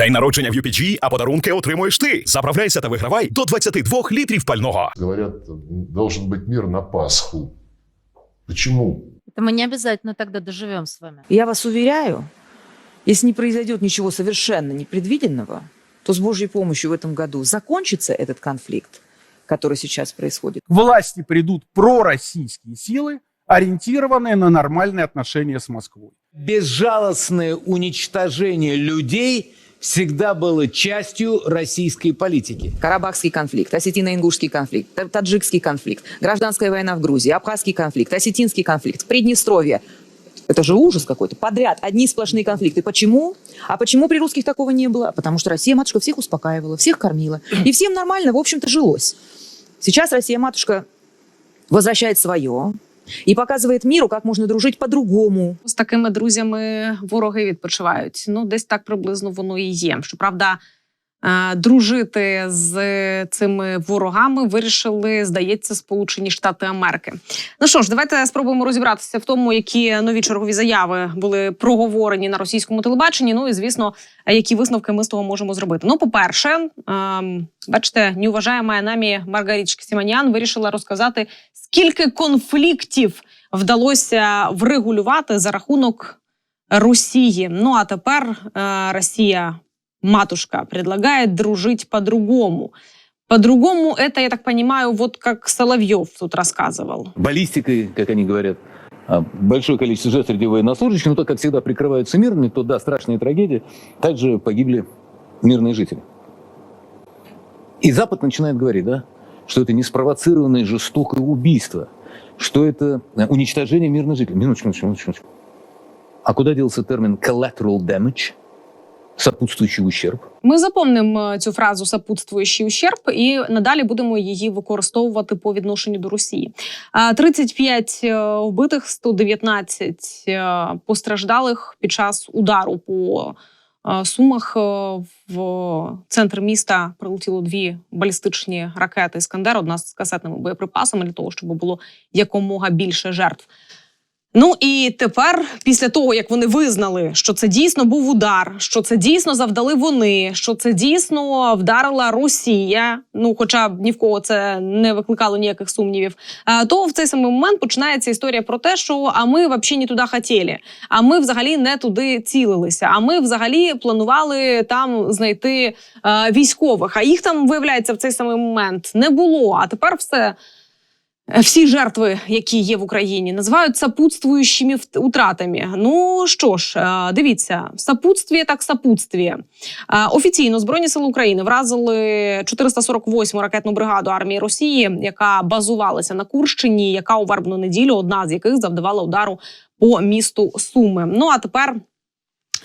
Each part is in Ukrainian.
День народження в UPG, а подарунки отримуєш ти. Заправляйся та вигравай до 22 літрів пального. Говорят, должен быть мир на Пасху. Почему? Это мы не обязательно тогда доживем с вами. Я вас уверяю, если не произойдет ничего совершенно непредвиденного, то с Божьей помощью в этом году закончится этот конфликт, который сейчас происходит. К власти придут пророссийские силы, ориентированные на нормальные отношения с Москвой. безжалостное уничтожение людей всегда было частью российской политики. Карабахский конфликт, осетино-ингушский конфликт, та- таджикский конфликт, гражданская война в Грузии, абхазский конфликт, осетинский конфликт, Приднестровье. Это же ужас какой-то. Подряд одни сплошные конфликты. Почему? А почему при русских такого не было? Потому что Россия-матушка всех успокаивала, всех кормила. И всем нормально, в общем-то, жилось. Сейчас Россия-матушка возвращает свое и показує міру, як можна дружити по-другому. з такими друзями вороги відпочивають. Ну, десь так приблизно воно і є. Щоправда, дружити з цими ворогами вирішили, здається, Сполучені Штати Америки. Ну що ж, давайте спробуємо розібратися в тому, які нові чергові заяви були проговорені на російському телебаченні. Ну і звісно, які висновки ми з того можемо зробити. Ну, по-перше, ем, бачите, неуважаєма нами Маргарічка Сіманян вирішила розказати, скільки конфліктів вдалося врегулювати за рахунок Росії. Ну а тепер е, Росія, матушка, предлагає дружить по-другому. По-другому это, я так понимаю, вот как Соловьев тут рассказывал. баллистикой, как они говорят, а, большое количество жертв среди военнослужащих, но то, как всегда, прикрываются мирными, то да, страшные трагедии, также погибли мирные жители. И Запад начинает говорить, да, что это не спровоцированное жестокое убийство, что это э, уничтожение мирных жителей. Минуточку, минуточку, минуточку. А куда делся термин collateral damage, сопутствующий ущерб? Ми запомнимо цю фразу сопутствуючий ущерб і надалі будемо її використовувати по відношенню до Росії. А, 35 е, вбитих, 119 е, постраждалих під час удару по е, Сумах. Е, В центр міста прилетіло дві балістичні ракети Іскандер, одна з касетними боєприпасами для того, щоб було якомога більше жертв. Ну і тепер, після того як вони визнали, що це дійсно був удар, що це дійсно завдали вони, що це дійсно вдарила Росія. Ну, хоча б ні в кого це не викликало ніяких сумнівів. а, То в цей самий момент починається історія про те, що а ми взагалі не туди хотіли, а ми взагалі не туди цілилися. А ми взагалі планували там знайти е, військових. А їх там виявляється в цей самий момент не було. А тепер все. Всі жертви, які є в Україні, називають сопутствуючими вт- утратами. Ну що ж, е, дивіться, сопутствие так сопутствие. Е, Офіційно Збройні сили України вразили 448-му ракетну бригаду армії Росії, яка базувалася на Курщині, яка у вербну неділю, одна з яких завдавала удару по місту Суми. Ну а тепер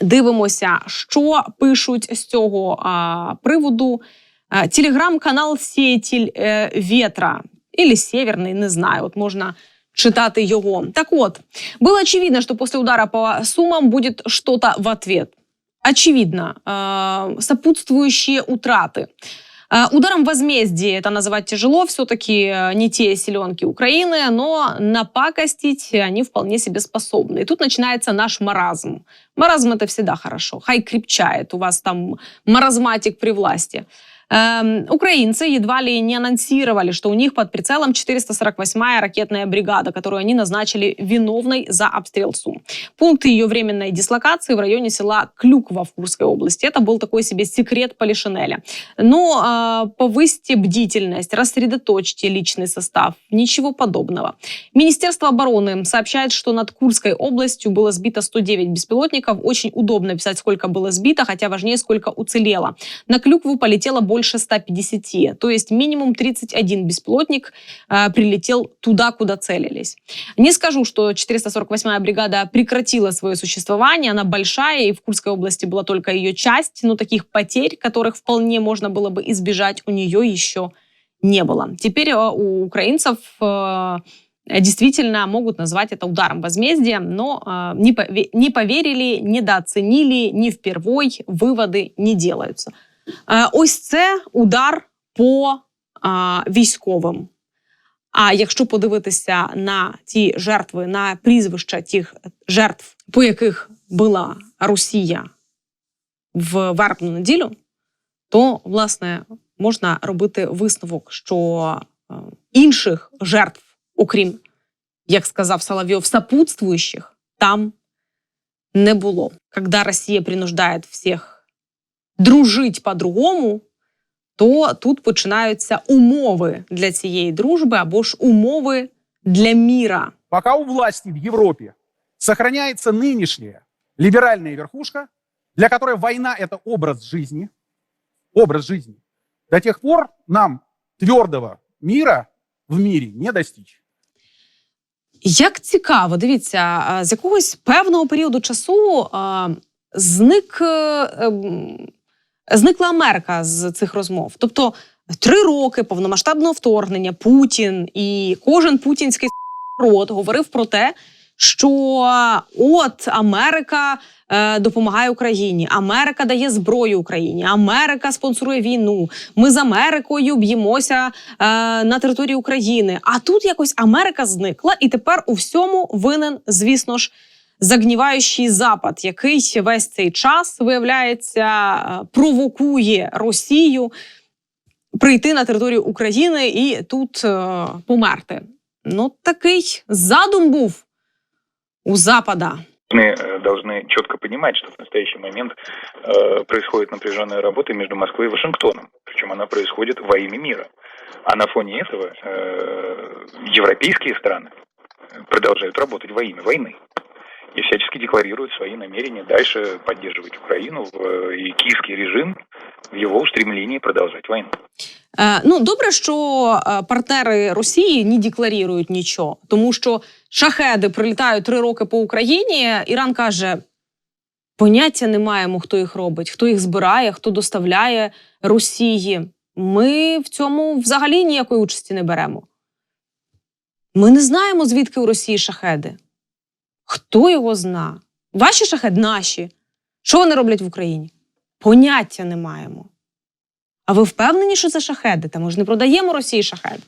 дивимося, що пишуть з цього а, приводу. Е, Телеграм-канал е, Ветра или Северный, не знаю, от можна читати його. Так от, было очевидно, что после удара по Сумам будет что-то в ответ. Очевидно, э, сопутствующие утраты. Э, Ударом возмездия это называть тяжело, все-таки не те селенки Украины, но напакостить они вполне себе способны. И тут начинается наш маразм. Маразм это всегда хорошо, хай крепчает, у вас там маразматик при власти. Эм, украинцы едва ли не анонсировали, что у них под прицелом 448-я ракетная бригада, которую они назначили виновной за обстрел Сум. Пункт ее временной дислокации в районе села Клюква в Курской области. Это был такой себе секрет Полишинеля. Но э, повысьте бдительность, рассредоточьте личный состав. Ничего подобного. Министерство обороны сообщает, что над Курской областью было сбито 109 беспилотников. Очень удобно писать, сколько было сбито, хотя важнее, сколько уцелело. На Клюкву полетело больше 150, то есть минимум 31 беспилотник э, прилетел туда, куда целились. Не скажу, что 448-я бригада прекратила свое существование, она большая, и в Курской области была только ее часть, но таких потерь, которых вполне можно было бы избежать, у нее еще не было. Теперь э, у украинцев э, действительно могут назвать это ударом возмездия, но э, не, пове- не поверили, недооценили, не впервой, выводы не делаются. Е, Ось це удар по військовим. А якщо подивитися на ті жертви, на прізвища тих жертв, по яких була Росія в вербну неділю, то власне можна робити висновок, що е, інших жертв, окрім, як сказав Соловйов, сопутствующих, там не було. Когда Росія принуждає всіх дружить по-другому, то тут починаються умови для цієї дружби або ж умови для міра. Пока у власти в Европе сохраняется нынешняя либеральная верхушка, для которой война – это образ жизни, образ жизни, до тех пор нам твердого мира в мире не достичь. Як цікаво, дивіться, а, з якогось певного періоду часу а, зник, е, ем, зникла Америка з цих розмов. Тобто три роки повномасштабного вторгнення Путін і кожен путінський рот говорив про те, що от Америка е, допомагає Україні, Америка дає зброю Україні, Америка спонсорує війну. Ми з Америкою б'ємося е, на території України. А тут якось Америка зникла, і тепер у всьому винен, звісно ж, загніваючий запад, який весь цей час виявляється е, провокує Росію прийти на територію України і тут е, померти. Ну, такий задум був у Запада. Мы э, должны четко понимать, что в настоящий момент э, происходит напряженная работа между Москвой и Вашингтоном. Причем она происходит во имя мира. А на фоне этого э, европейские страны продолжают работать во имя войны. И всячески декларируют свои намерения дальше поддерживать Украину в, и киевский режим в его устремлении продолжать войну. Е, ну, добре, що е, партнери Росії не декларують нічого, тому що шахеди прилітають три роки по Україні. Іран каже: поняття не маємо, хто їх робить, хто їх збирає, хто доставляє Росії. Ми в цьому взагалі ніякої участі не беремо. Ми не знаємо, звідки у Росії шахеди. Хто його зна? Ваші шахеди наші. Що вони роблять в Україні? Поняття не маємо. А ви впевнені, що це шахеди? Та ми ж не продаємо Росії шахед.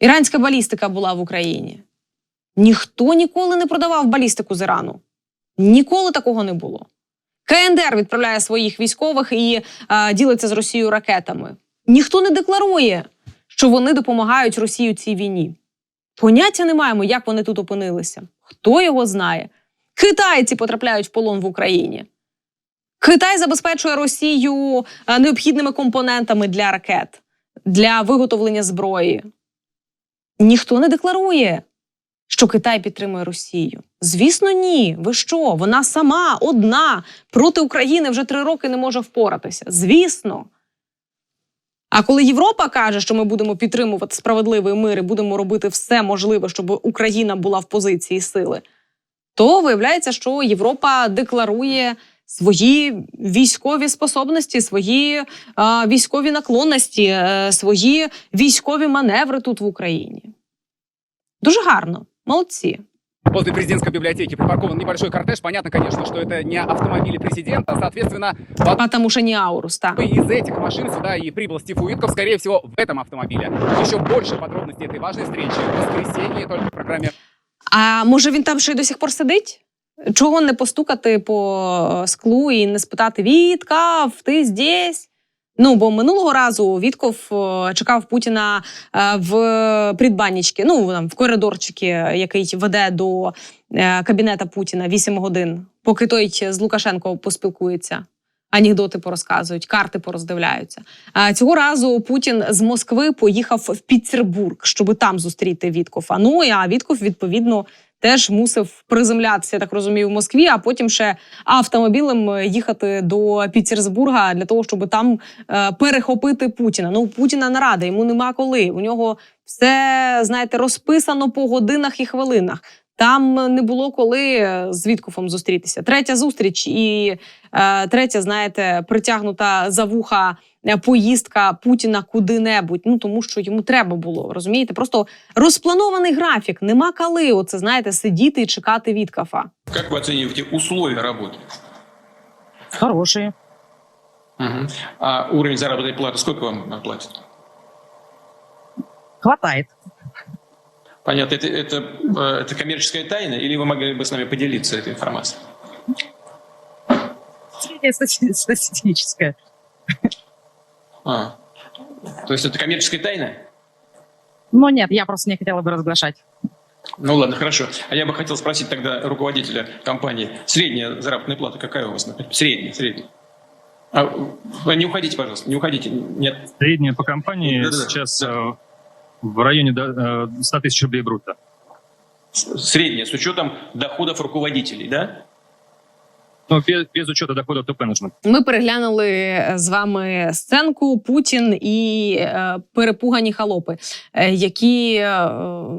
Іранська балістика була в Україні. Ніхто ніколи не продавав балістику з Ірану. Ніколи такого не було. КНДР відправляє своїх військових і е, ділиться з Росією ракетами. Ніхто не декларує, що вони допомагають Росії у цій війні. Поняття не маємо, як вони тут опинилися. Хто його знає? Китайці потрапляють в полон в Україні. Китай забезпечує Росію е, необхідними компонентами для ракет, для виготовлення зброї. Ніхто не декларує, що Китай підтримує Росію. Звісно, ні. Ви що? Вона сама одна проти України вже три роки не може впоратися. Звісно. А коли Європа каже, що ми будемо підтримувати справедливий мир і будемо робити все можливе, щоб Україна була в позиції сили, то виявляється, що Європа декларує свої військові способності, свої е, військові наклонності, е, свої військові маневри тут в Україні. Дуже гарно, молодці. Возле президентской библиотеки припаркован небольшой кортеж. Понятно, конечно, что это не автомобили президента. Соответственно, в одной Потому що не аурус, так. из этих машин сюда и прибыл Стив Уитков, скорее всего, в этом автомобиле. Еще больше подробностей этой важной встречи в воскресенье только в программе А може він там ще й до сих пор сидить? Чого не постукати по склу і не спитати Віткав, ти здесь? Ну, бо минулого разу Вітков е, чекав Путіна е, в предбаннички, ну там в коридорчики, який веде до е, кабінета Путіна 8 годин, поки той з Лукашенко поспілкується. Анекдоти порозказують, карти пороздивляються. А цього разу Путін з Москви поїхав в Пітербург, щоб там зустріти Віткофа. Ну а Вітков, відповідно, теж мусив приземлятися, я так розумію, в Москві, а потім ще автомобілем їхати до Пітерсбурга для того, щоб там е, перехопити Путіна. Ну, Путіна нарада, йому нема коли. У нього все, знаєте, розписано по годинах і хвилинах. Там не було коли з Віткофом зустрітися. Третя зустріч і е, третя, знаєте, притягнута за вуха е, поїздка Путіна куди-небудь. Ну тому що йому треба було розумієте. Просто розпланований графік. Нема коли. Оце знаєте, сидіти і чекати Віткофа. Как вы оцениваете условия работы? Хорошие. Мгм. А уровень заработной платы сколько вам платят? Хватает. Понятно, это, это, э, это коммерческая тайна, или вы могли бы с нами поделиться этой информацией? Мнение стати- статистическое. А. То есть это коммерческая тайна? Но нет, я просто не хотела бы разглашать. Ну ладно, хорошо. А я бы хотел спросить тогда руководителя компании. Средняя заработная плата какая у вас? например? Средняя, средняя. А, не уходите, пожалуйста, не уходите. Нет. Средняя по компании Да-да-да. сейчас э, в районе э, 100 тысяч рублей брутто. Средняя, с учетом доходов руководителей, да? Ну, без, без учета доходов топ-менеджмента. Ми переглянули з вами сценку Путін і е, перепугані халопи, е, які е,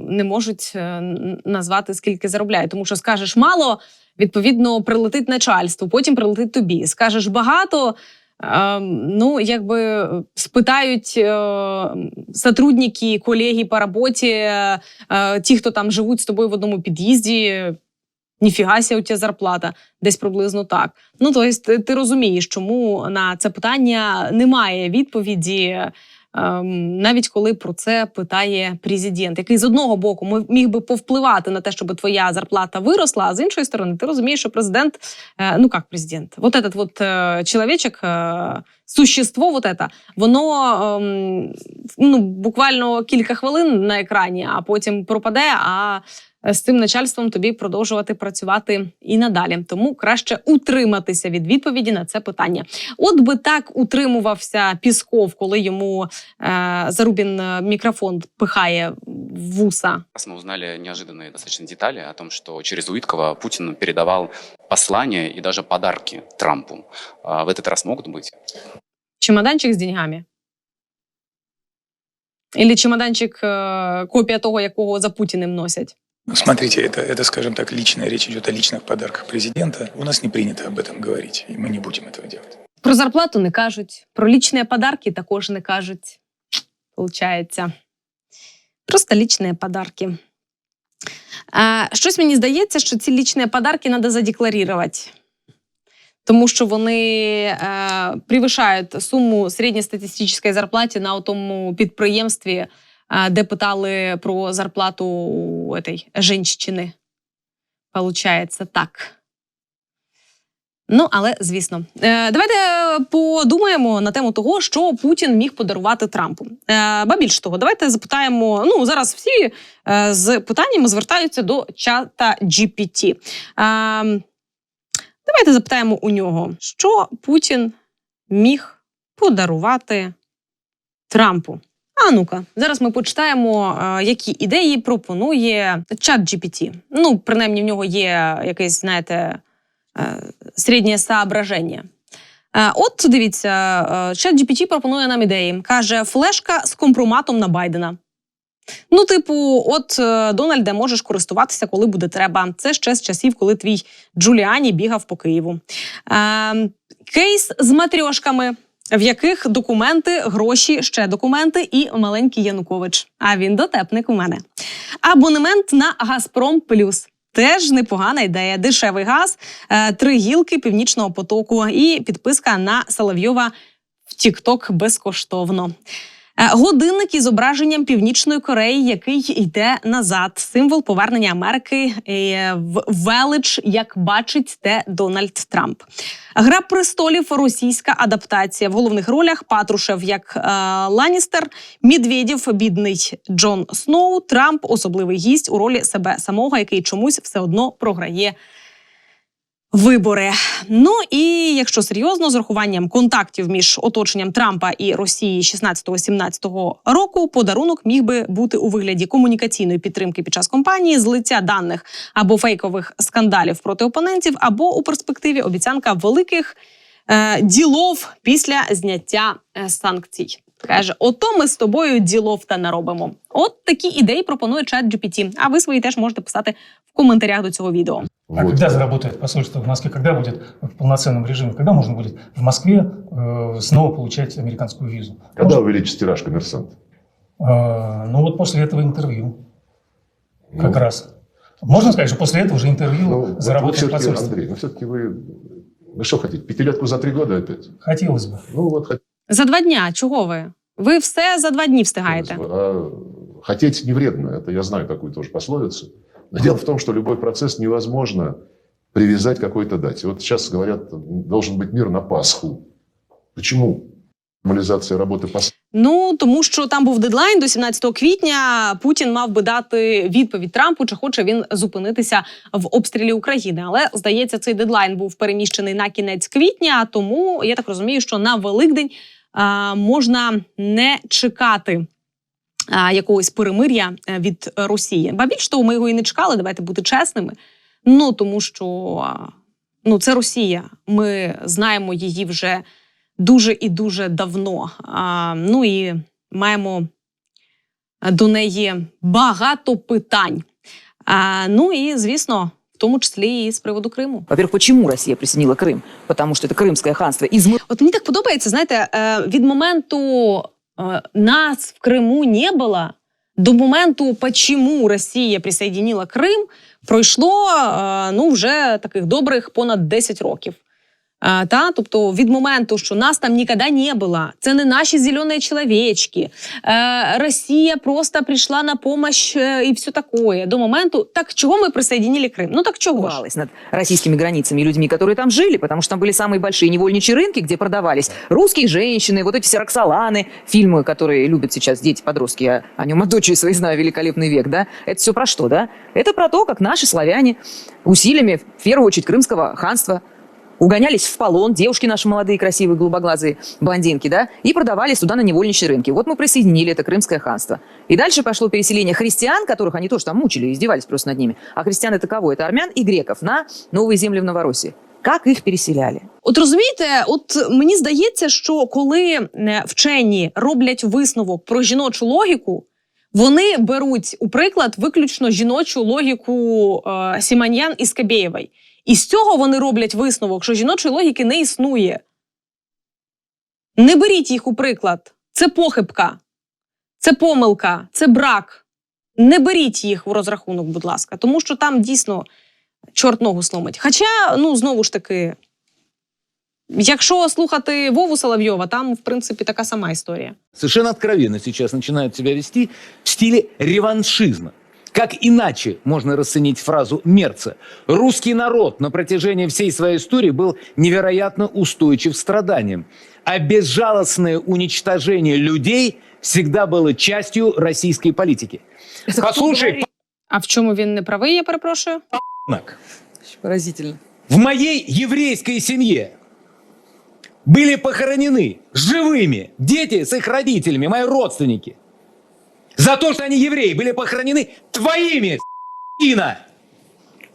не можуть е, назвати скільки заробляють. Тому що скажеш мало, відповідно, прилетить начальство, потім прилетить тобі. Скажеш багато. Е, Ну, якби спитають е, сотрудники, колеги по роботі, е, е, ті, хто там живуть з тобою в одному під'їзді, ніфіга ся у тебе зарплата, десь приблизно так. Ну, тобто, ти, розумієш, чому на це питання немає відповіді, навіть коли про це питає президент, який з одного боку міг би повпливати на те, щоб твоя зарплата виросла, а з іншої сторони, ти розумієш, що президент, е, ну як президент, вот этот вот е, чоловічок, е, существо, вот это, воно ем, ну, буквально кілька хвилин на екрані, а потім пропаде. А з цим начальством тобі продовжувати працювати і надалі. Тому краще утриматися від відповіді на це питання. От би так утримувався Пісков, коли йому е, Зарубін е, мікрофон пихає в вуса. Раз мы узнали неожиданные достаточно детали о том, что через Уиткова Путин передавал послания и даже подарки Трампу. А в этот раз могут быть? Чемоданчик з деньгами. Или чемоданчик е, копія того, якого за Путіним носять. Смотрите, это, это, скажем так, личная речь идет о личных подарках президента. У нас не принято об этом говорить, и мы не будем этого делать. Про зарплату не кажуть, про лічні подарки також не кажуть. Получається. Просто лічні подарки. А, щось мені здається, що ці лічні подарки треба задекларувати. Тому що вони е, превишають суму середньостатистичної зарплати на тому підприємстві, е, де питали про зарплату у этой жінщини. Получається так. Ну, але звісно, Е, давайте подумаємо на тему того, що Путін міг подарувати Трампу. Е, ба більш того, давайте запитаємо. Ну зараз всі е, з питаннями звертаються до чата GPT. Давайте запитаємо у нього, що Путін міг подарувати Трампу. А ну-ка, зараз ми почитаємо, е, які ідеї пропонує чат GPT. Ну, принаймні, в нього є якесь, знаєте, е, середнє соображення. Е, От дивіться, чат GPT пропонує нам ідеї. Каже, флешка з компроматом на Байдена. Ну, типу, от е, Дональде можеш користуватися, коли буде треба. Це ще з часів, коли твій Джуліані бігав по Києву. Е, кейс з матрьошками, в яких документи, гроші, ще документи і маленький Янукович. А він дотепник у мене. Абонемент на Газпром Плюс. Теж непогана ідея. Дешевий газ, е, три гілки північного потоку і підписка на Соловйова в Тікток безкоштовно. Е, Годинник із зображенням Північної Кореї, який йде назад. Символ повернення Америки е, в велич, як бачить те Дональд Трамп. Гра престолів російська адаптація в головних ролях Патрушев як е, Ланністер, Медведєв, бідний Джон Сноу, Трамп особливий гість у ролі себе самого, який чомусь все одно програє. Вибори. Ну і якщо серйозно, з урахуванням контактів між оточенням Трампа і Росії 16-17 року, подарунок міг би бути у вигляді комунікаційної підтримки під час кампанії, злиття даних або фейкових скандалів проти опонентів, або у перспективі обіцянка великих е, ділов після зняття е, санкцій. Каже, ото ми з тобою ділов та наробимо. От такі ідеї пропонує чат GPT. А ви свої теж можете писати в коментарях до цього відео. А когда заработает посольство в Москве? Когда будет в полноценном режиме? Когда можно будет в Москве э, снова получать американскую визу? Когда увеличится тираж коммерсант? Э, ну вот после этого интервью. Как Ну, раз. Можно сказать, что после этого уже интервью Ну, вот вы заработает все-таки, посольство? Андрей, ну все-таки вы... Вы что хотите, пятилетку за три года опять? Хотелось бы. Ну вот хотелось За два дня. Чого ви? Ви все за два дні встигаєте. А хотеть не вредно, это я знаю такую тоже пословицу. Но дело в том, что любой процесс невозможно привязать к какой-то дате. Вот сейчас говорят, должен быть мир на Пасху. Почему? Нормализация работы посольства. Ну тому що там був дедлайн до 17 квітня. Путін мав би дати відповідь Трампу, чи хоче він зупинитися в обстрілі України. Але здається, цей дедлайн був переміщений на кінець квітня. Тому я так розумію, що на Великдень а, можна не чекати а, Якогось перемир'я е, від Росії. Ба більш того, ми його і не чекали. Давайте бути чесними. Ну тому що а, ну це Росія. Ми знаємо її вже дуже і дуже давно. А, ну і маємо до неї багато питань. А, ну і звісно, в тому числі і з приводу Криму. Во-первых, почему Россия присоединила Крым? Потому что это Крымское ханство измы... От мені так подобається, знаєте, е, від моменту е, нас в Криму не було до моменту, почему Росія присоединила Крим, пройшло ну вже таких добрих понад 10 років. А, та, тобто від моменту, що нас там ніколи не було, це не наші зелені чоловічки. Е, Росія просто прийшла на помощь е, і все таке. До моменту, так чого ми присоединили Крим? Ну так чого ж? Издевалась над российскими границами и людьми, которые там жили, потому что там были самые большие невольничьи рынки, где продавались русские женщины, вот эти все Роксоланы, фильмы, которые любят сейчас дети, подростки, я о нем от дочери своей знаю, «Великолепный век», да? Это все про что, да? Это про то, как наши славяне усилиями, в первую очередь, крымского ханства, угонялись в полон, девушки наши молодые, красивые, голубоглазые блондинки, да, и продавались туда на невольничьи рынки. Вот мы присоединили это Крымское ханство. И дальше пошло переселение христиан, которых они тоже там мучили, издевались просто над ними. А христиан это кого? Это армян и греков на новые земли в Новороссии. Как их переселяли? От розумієте, от мені здається, що коли е, вчені роблять висновок про жіночу логіку, вони беруть у приклад виключно жіночу логіку е, Сіманьян і Скабєєвої. І з цього вони роблять висновок, що жіночої логіки не існує. Не беріть їх у приклад. Це похибка, це помилка, це брак. Не беріть їх у розрахунок, будь ласка, тому що там дійсно чорт ногу сломить. Хоча, ну знову ж таки, якщо слухати Вову Соловйова, там, в принципі, така сама історія. Совершенно откровенно сейчас начинают себя вести в стиле реваншизма. Как иначе можно расценить фразу Мерца? Русский народ на протяжении всей своей истории был невероятно устойчив страданиям, а безжалостное уничтожение людей всегда было частью российской политики. Послушай, А в чому він не правий, я перепрошую? Поразительно. в моей еврейской семье были похоронены живыми дети с их родителями, мои родственники. За то, что они евреи, были похоронены твоими с***ина,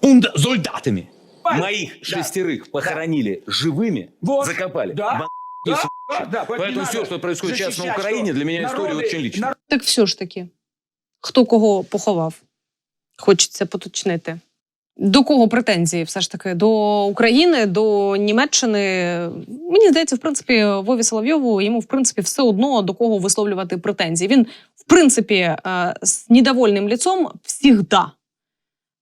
унд- солдатами. Моих шестерых похоронили живыми, закопали. Бан- и с***. Поэтому все, что происходит сейчас на Украине, для меня история очень личная. Так все ж таки, хто кого поховав? Хочеться поточнити. До кого претензії? Все ж таки до України, до Німеччини. Мені здається, в принципі, Вові Соловйову йому в принципі все одно до кого висловлювати претензії. Він, в принципі, е, з недовольним ліцом всігда.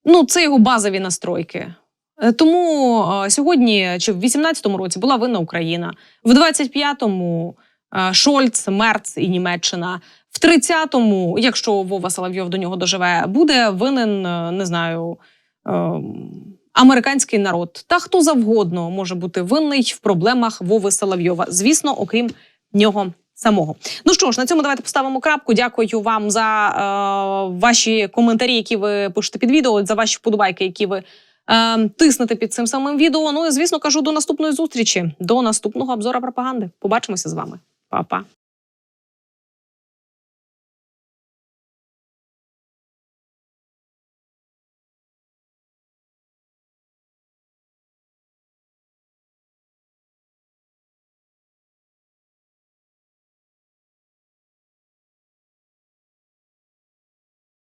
Ну, це його базові настройки. Е, Тому е, сьогодні, чи в 18-му році була винна Україна, в 25-му е, Шольц, Мерц і Німеччина. В 30-му, якщо Вова Соловйов до нього доживе, буде винен, не знаю, ем, американський народ. Та хто завгодно може бути винний в проблемах Вови Соловйова. Звісно, окрім нього. Самого ну що ж, на цьому давайте поставимо крапку. Дякую вам за е, ваші коментарі, які ви пишете під відео, за ваші вподобайки, які ви е, тиснете під цим самим відео. Ну і звісно, кажу до наступної зустрічі, до наступного обзора пропаганди. Побачимося з вами, Па-па.